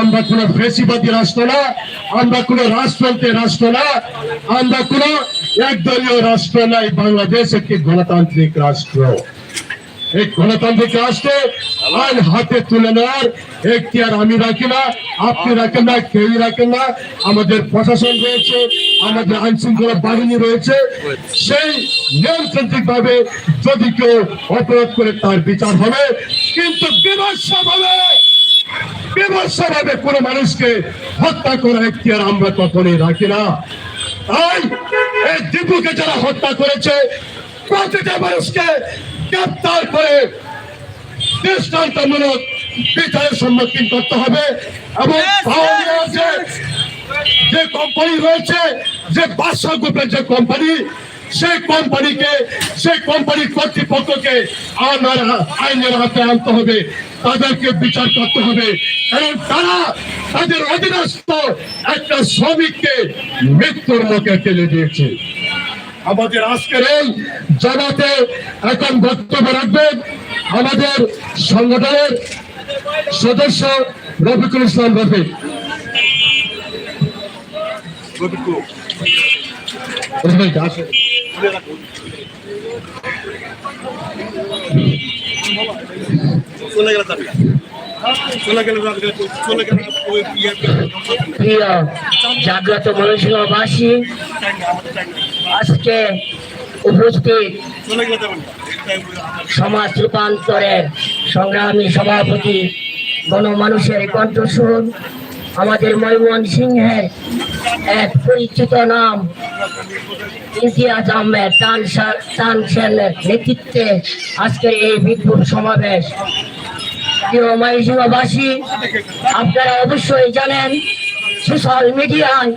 আমরা কোন ফেসিবাদী রাষ্ট্র না, আমরা কোন রাষ্ট্রন্ত্রের রাষ্ট্র না, আমরা কোন একদলীয় রাষ্ট্র নাই বাংলাদেশ একটি গণতান্ত্রিক রাষ্ট্র। এই গণতান্ত্রিক রাষ্ট্রে আইন হাতে তুলে নেওয়ার এখতিয়ার আমি রাখি না, আপনি রাখেন না, কেউই রাখেন না, আমাদের প্রশাসন রয়েছে, আমাদের আইন শৃঙ্খলা বাহিনী রয়েছে, সেই নিয়মতান্ত্রিক ভাবে যদি কেউ অপরাধ করে তার বিচার হবে, কিন্তু ভাবে বিমর্ষ ভাবে কোনো মানুষকে হত্যা করার এখতিয়ার আমরা কখনোই রাখি না। তাই এই দীপুকে যারা হত্যা করেছে প্রতিটা মানুষকে গ্রেপ্তার করে দৃষ্টান্তমূলক বিচারের সম্মুখীন করতে হবে এবং যে যে কোম্পানি রয়েছে যে বাদশা গ্রুপের যে কোম্পানি সেই কোম্পানিকে সেই কোম্পানির কর্তৃপক্ষকে আমার আইনের হাতে আনতে হবে। তাদেরকে বিচার করতে হবে। কারণ তারা তাদের অধীনস্থ একটা শ্রমিককে মৃত্যুর মুখে ঠেলে দিয়েছে। আমাদের আজকের এই জমাতে এখন বক্তব্য রাখবেন আমাদের সংগঠনের সদস্য রফিকুল ইসলাম রফিক। চলে গেলে যাবে চলে গেলে চলে গেলে প্রিয় জাগ্রত মনুষ্যবাসী আজকে উপস্থিত সমাজ রূপান্তরের সংগ্রামী সভাপতি গণমানুষের কণ্ঠস্বর আমাদের ময়মন সিংহের এক পরিচিত নাম, ইমতিয়াজ আহমেদ, তান সা- সেনের নেতৃত্বে আজকের এই বিপুল সমাবেশ। প্রিয় ময়মনসিংহবাসী আপনারা অবশ্যই জানেন, সোশ্যাল মিডিয়ায়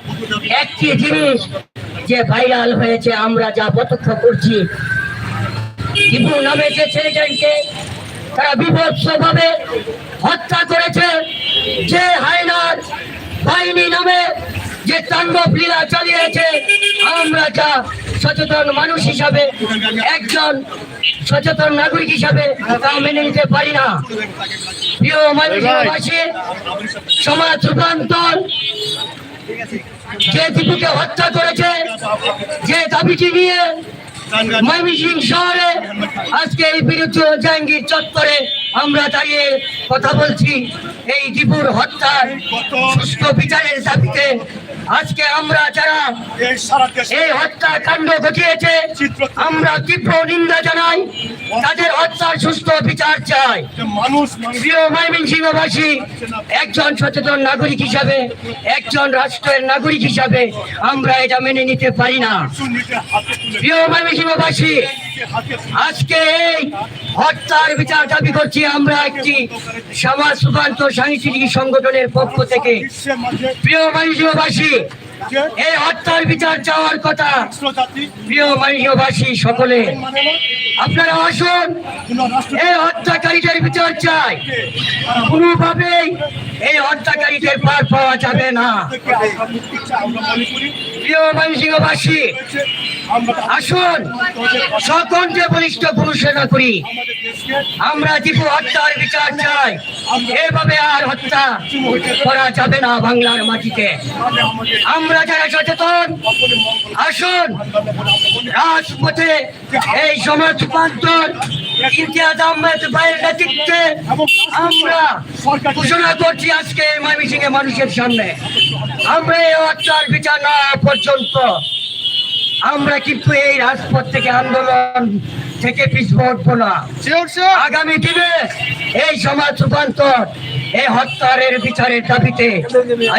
একটি জিনিস যে ভাইরাল হয়েছে, আমরা যা প্রত্যক্ষ করছি। টিপু নামে যে ছেলেটাকে তারা বিভৎস ভাবে হত্যা করেছে। যে হায়নার বাহিনী নামে যে তাণ্ডব লীলা চালিয়েছে, আমরা যা সচেতন মানুষ হিসাবে, একজন সচেতন নাগরিক হিসাবে তা মেনে নিতে পারি না। প্রিয় মানুষবাসী সমাজ রূপান্তর যে দীপুকে হত্যা করেছে, যে দাবিটি নিয়ে ময়মনসিং শহরে আজকে এই বিরুদ্ধে জাহাঙ্গীর চত্বরে আমরা দাঁড়িয়ে কথা বলছি। এই দীপুর হত্যার সুস্থ বিচারের দাবিতে আজকে আমরা যারা এই হত্যাকাণ্ড ঘটিয়েছে আমরা তীব্র নিন্দা জানাই তাদের হত্যার সুস্থ বিচার চাই। প্রিয় ময়মনসিংহবাসী একজন সচেতন নাগরিক হিসাবে একজন রাষ্ট্রের নাগরিক হিসাবে আমরা এটা মেনে নিতে পারি না। প্রিয় ময়মনসিংহবাসী আজকে এই হত্যার বিচার দাবি করছি আমরা একটি সমাজ সুকান্ত সাংস্কৃতিক সংগঠনের পক্ষ থেকে। প্রিয় যে এই হত্যার বিচার চাওয়ার কথা প্রিয় ময়মনসিংহবাসী সকলে। আপনারা আসুন, এই হত্যাকারীদের বিচার চাই। কোনোভাবেই এই হত্যাকারীদের পার পাওয়া যাবে না। প্রিয় আসুন সকল যে বলিষ্ঠ করি আমরা হত্যার বিচার চাই। এভাবে আর হত্যা করা যাবে না বাংলার মাটিতে। আমরা যারা সচেতন, আসুন, রাজপথে এই সমাজ রূপান্তর আমরা ঘোষণা করছি আজকে মানুষের সামনে। আমরা হত্যার বিচার না পর্যন্ত আমরা কিন্তু এই রাজপথ থেকে আন্দোলন থেকে উঠবো না। আগামী দিনে এই সমাজ রূপান্তর এই হত্যারের বিচারের দাবিতে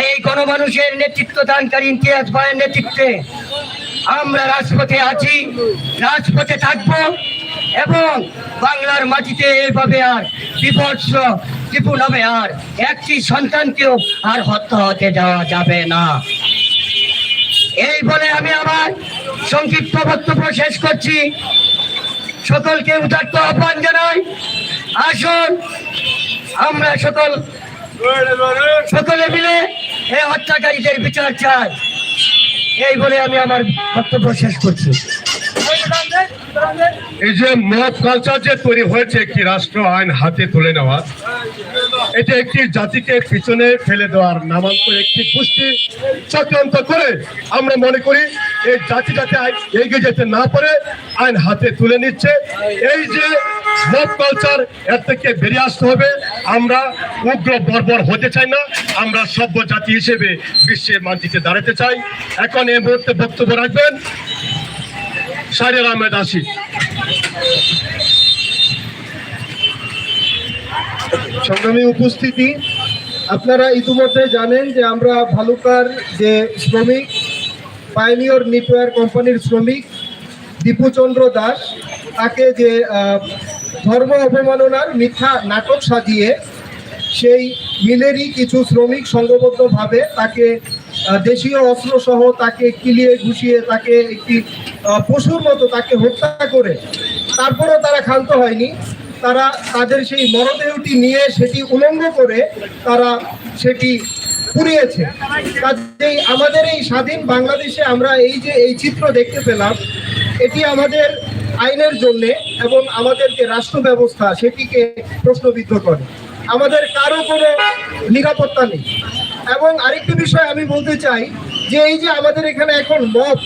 এই গণমানুষের নেতৃত্ব দানকারী ইমতিয়াজ ভাইয়ের নেতৃত্বে আমরা রাজপথে আছি রাজপথে থাকব এবং বাংলার মাটিতে এইভাবে আর বিপর্ষ টিপু হবে আর একটি সন্তানকেও আর হত্যা হতে দেওয়া যাবে না। এই বলে আমি আমার সংক্ষিপ্ত বক্তব্য শেষ করছি। সকলকে উদার্ত আহ্বান জানাই। আসুন, আমরা সকল সকলে মিলে এই হত্যাকারীদের বিচার চাই। এই বলে আমি আমার বক্তব্য শেষ করছি। এই যে মব কালচার যে তৈরি হয়েছে, একটি রাষ্ট্র আইন হাতে তুলে নেওয়া, এটা একটি জাতিকে পিছনে ফেলে দেওয়ার নামান্তর একটি পুষ্টি চক্রান্ত করে আমরা মনে করি, এই জাতি যাতে এগিয়ে যেতে না পারে, আইন হাতে তুলে নিচ্ছে। এই যে মব কালচার এর থেকে বেরিয়ে আসতে হবে, আমরা উগ্র বর্বর হতে চাই না, আমরা সভ্য জাতি হিসেবে বিশ্বের মানচিত্রে দাঁড়াতে চাই। এখন এই মুহূর্তে বক্তব্য রাখবেন সারিয়ার আহমেদ আসিফ সংগ্রামী উপস্থিতি, আপনারা ইতিমধ্যে জানেন যে আমরা ভালুকার যে শ্রমিক পাইনিয়র নিটওয়ার কোম্পানির শ্রমিক, দীপুচন্দ্র দাস, তাকে যে ধর্ম অবমাননার মিথ্যা নাটক সাজিয়ে, সেই মিলেরই কিছু শ্রমিক সংঘবদ্ধভাবে তাকে দেশীয় অস্ত্রসহ তাকে কিলিয়ে ঘুষিয়ে তাকে একটি পশুর মতো তাকে হত্যা করে তারপরেও তারা ক্ষান্ত হয়নি। তারা তাদের সেই মরদেহটি নিয়ে সেটি উলঙ্গ করে তারা সেটি পুড়িয়েছে। কাজেই আমাদের এই স্বাধীন বাংলাদেশে আমরা এই যে এই চিত্র দেখতে পেলাম, এটি আমাদের আইনের জন্যে এবং আমাদের যে রাষ্ট্র ব্যবস্থা সেটিকে প্রশ্নবিদ্ধ করে। আমাদের কারও কোনো নিরাপত্তা নেই। এবং আরেকটি বিষয় আমি বলতে চাই যে এই যে আমাদের এখানে এখন মব